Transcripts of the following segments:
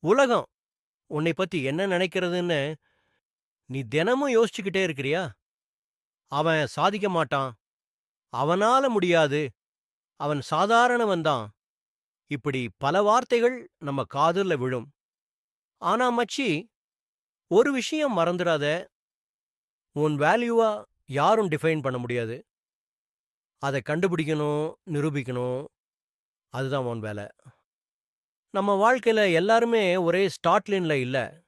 உலகம் உன்னை பத்தி என்ன நினைக்கிறதுன்னு நீ தினமும் யோசிச்சுக்கிட்டே இருக்கிறியா? அவன் சாதிக்க மாட்டான். அவனால முடியாது. அவன் சாதாரணவன் தான். இப்படி பல வார்த்தைகள் நம்ம காதுல விழும். ஆனா மச்சி ஒரு விஷயம் மறந்துடாத. உன் வேல்யூவா யாரும் டிஃபைன் பண்ண முடியாது. அதை கண்டுபிடிக்கணும் நிரூபிக்கணும். அதுதான் உன் வேலை. நம்ம வாழ்க்கையில எல்லாருமே ஒரே ஸ்டார்ட் லைன்ல இல்ல.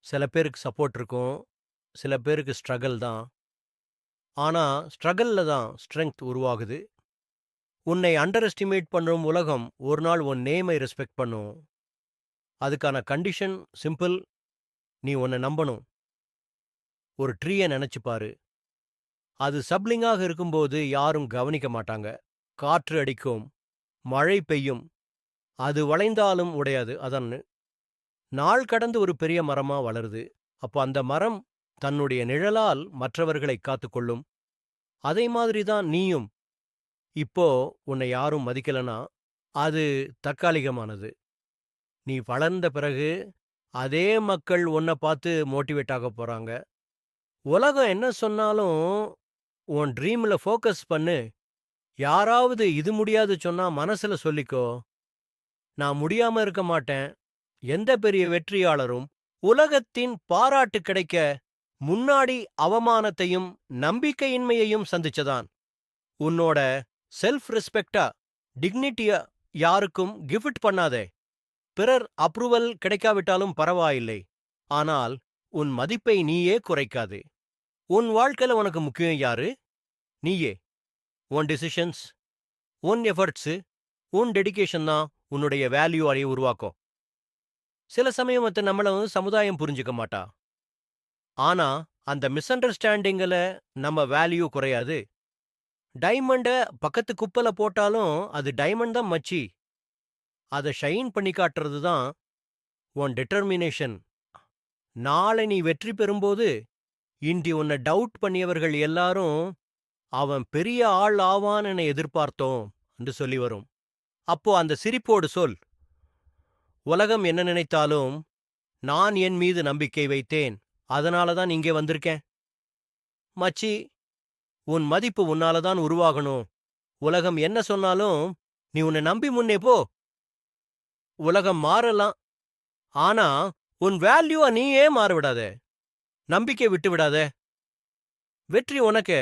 சில பேருக்கு சப்போர்ட் இருக்கும். சில பேருக்கு ஸ்ட்ரகிள் தான். ஆனா ஸ்ட்ரகிளில் தான் ஸ்ட்ரெங்க் உருவாகுது. உன்னை அண்டர் எஸ்டிமேட் பண்ணும் உலகம் ஒரு நாள் உன் நேமை ரெஸ்பெக்ட் பண்ணும். அதுக்கான கண்டிஷன் சிம்பிள் நீ உன்னை நம்பணும். ஒரு ட்ரீயை நினச்சிப்பாரு பாரு. அது சப்ளிங்காக இருக்கும்போது யாரும் கவனிக்க மாட்டாங்க. காற்று அடிக்கும். மழை பெய்யும். அது வளைந்தாலும் உடையாது. அதன்னு நாள் கடந்து ஒரு பெரிய மரமா வளருது. அப்போ அந்த மரம் தன்னுடைய நிழலால் மற்றவர்களை காத்துக்கொள்ளும். அதே மாதிரி தான் நீயும். இப்போ உன்னை யாரும் மதிக்கலனா அது தற்காலிகமானது. நீ வளர்ந்த பிறகு அதே மக்கள் உன்னை பார்த்து மோட்டிவேட் ஆக போறாங்க. உலகம் என்ன சொன்னாலும் உன் ட்ரீம்ல ஃபோக்கஸ் பண்ணு. யாராவது இது முடியாது சொன்னா மனசுல சொல்லிக்கோ. நான் முடியாம இருக்க மாட்டேன். எந்த பெரிய வெற்றியாளரும் உலகத்தின் பாராட்டு கிடைக்க முன்னாடி அவமானத்தையும் நம்பிக்கையின்மையையும் சந்திச்சதான். உன்னோட செல்ஃப் ரெஸ்பெக்டா டிக்னிட்டிய யாருக்கும் கிஃப்ட் பண்ணாதே. பிறர் அப்ரூவல் கிடைக்காவிட்டாலும் பரவாயில்லை. ஆனால் உன் மதிப்பை நீயே குறைக்காதே. உன் வாழ்க்கையில உனக்கு முக்கியம் யாரு? நீயே. உன் டிசிஷன்ஸ் உன் எஃபர்ட்ஸு உன் டெடிகேஷன் தான் உன்னுடைய வேல்யூ அடைய உருவாக்கும் சில சமயம் மற்ற நம்மளை வந்து சமுதாயம் புரிஞ்சுக்க மாட்டா. ஆனா அந்த மிஸ் அண்டர்ஸ்டாண்டிங்ல நம்ம வேல்யூ குறையாது. டைமண்ட பக்கத்து குப்பல போட்டாலும் அது டைமண்ட் தான் மச்சி. அதை ஷைன் பண்ணி காட்டுறது தான் உன் டிட்டர்மினேஷன் நாளை நீ வெற்றி பெறும்போது இன்றி உன்னை டவுட் பண்ணியவர்கள் எல்லாரும் அவன் பெரிய ஆள் ஆவான் என எதிர்பார்த்தோம் என்று சொல்லி வரும். அப்போ அந்த சிரிப்போடு சொல் உலகம் என்ன நினைத்தாலும் நான் என் மீது நம்பிக்கை வைத்தேன். அதனால தான் இங்கே வந்திருக்கேன். மச்சி உன் மதிப்பு உன்னால தான் உருவாகணும். உலகம் என்ன சொன்னாலும் நீ உன்னை நம்பி முன்னே போ. உலகம் மாறலாம். ஆனா உன் வேல்யூவா நீயே மாற விடாத நம்பிக்கை விட்டு விடாத வெற்றி உனக்கு